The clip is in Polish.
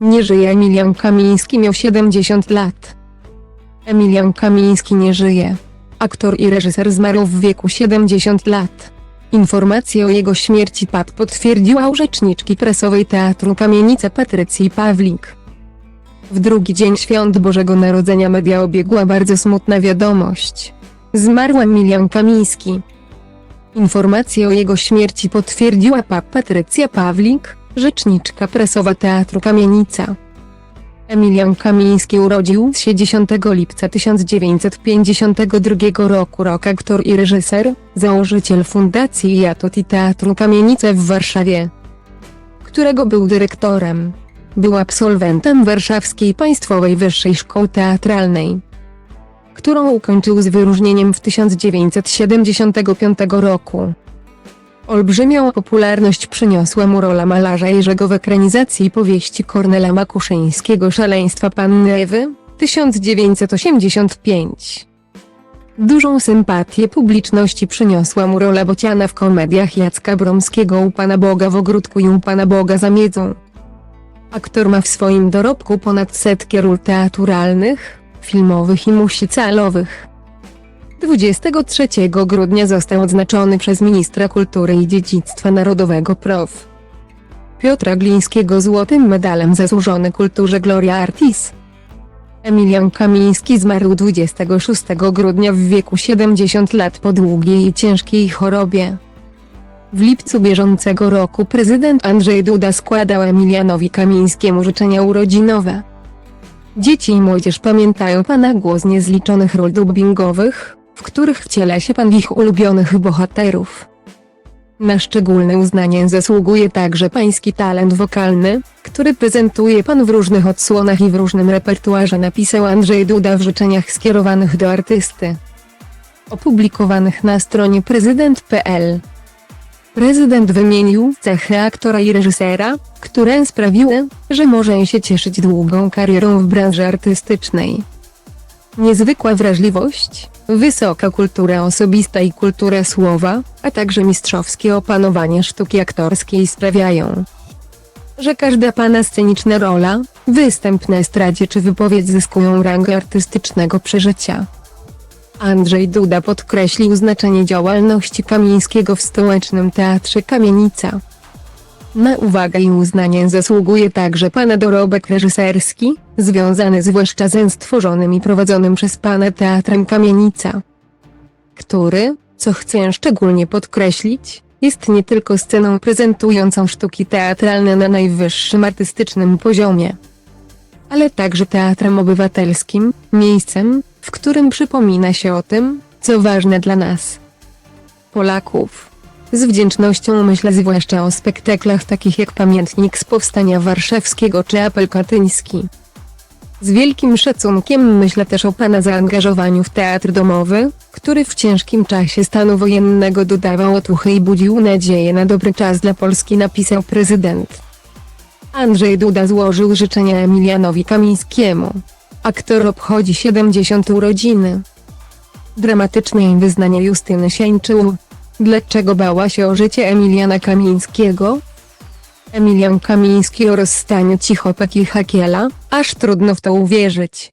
Nie żyje Emilian Kamiński miał 70 lat. Emilian Kamiński nie żyje. Aktor i reżyser zmarł w wieku 70 lat. Informację o jego śmierci PAP potwierdziła u rzeczniczki prasowej Teatru Kamienica Patrycji Pawlik. W drugi dzień świąt Bożego Narodzenia media obiegła bardzo smutna wiadomość. Zmarł Emilian Kamiński. Informację o jego śmierci potwierdziła PAP Patrycja Pawlik, rzeczniczka prasowa Teatru Kamienica. Emilian Kamiński urodził się 10 lipca 1952 roku. Rok aktor i reżyser, założyciel Fundacji Jatot i Teatru Kamienice w Warszawie, którego był dyrektorem. Był absolwentem Warszawskiej Państwowej Wyższej Szkoły Teatralnej, którą ukończył z wyróżnieniem w 1975 roku. Olbrzymią popularność przyniosła mu rola malarza Jerzego w ekranizacji powieści Kornela Makuszyńskiego Szaleństwa Panny Ewy, 1985. Dużą sympatię publiczności przyniosła mu rola Bociana w komediach Jacka Bromskiego u Pana Boga w ogródku i u Pana Boga za miedzą. Aktor ma w swoim dorobku ponad setkę ról teatralnych, filmowych i musicalowych. 23 grudnia został odznaczony przez ministra kultury i dziedzictwa narodowego prof. Piotra Glińskiego złotym medalem zasłużony kulturze Gloria Artis. Emilian Kamiński zmarł 26 grudnia w wieku 70 lat po długiej i ciężkiej chorobie. W lipcu bieżącego roku prezydent Andrzej Duda składał Emilianowi Kamińskiemu życzenia urodzinowe. Dzieci i młodzież pamiętają pana głos niezliczonych ról dubbingowych, w których wciela się pan ich ulubionych bohaterów. Na szczególne uznanie zasługuje także pański talent wokalny, który prezentuje pan w różnych odsłonach i w różnym repertuarze napisał Andrzej Duda w życzeniach skierowanych do artysty. Opublikowanych na stronie prezydent.pl Prezydent wymienił cechy aktora i reżysera, które sprawiły, że może się cieszyć długą karierą w branży artystycznej. Niezwykła wrażliwość, wysoka kultura osobista i kultura słowa, a także mistrzowskie opanowanie sztuki aktorskiej sprawiają, że każda pana sceniczna rola, występ na estradzie czy wypowiedź zyskują rangę artystycznego przeżycia. Andrzej Duda podkreślił znaczenie działalności Kamińskiego w stołecznym teatrze Kamienica. Na uwagę i uznanie zasługuje także pana dorobek reżyserski, związany zwłaszcza ze stworzonym i prowadzonym przez pana Teatrem Kamienica, który, co chcę szczególnie podkreślić, jest nie tylko sceną prezentującą sztuki teatralne na najwyższym artystycznym poziomie, ale także teatrem obywatelskim, miejscem, w którym przypomina się o tym, co ważne dla nas, Polaków. Z wdzięcznością myślę zwłaszcza o spektaklach takich jak Pamiętnik z Powstania Warszawskiego czy Apel Katyński. Z wielkim szacunkiem myślę też o Pana zaangażowaniu w teatr domowy, który w ciężkim czasie stanu wojennego dodawał otuchy i budził nadzieję na dobry czas dla Polski napisał prezydent. Andrzej Duda złożył życzenia Emilianowi Kamińskiemu. Aktor obchodzi 70 urodziny. Dramatyczne wyznanie Justyny Sieńczył. Dlaczego bała się o życie Emiliana Kamińskiego? Emilian Kamiński o rozstaniu Cichopek i Hakiela, aż trudno w to uwierzyć.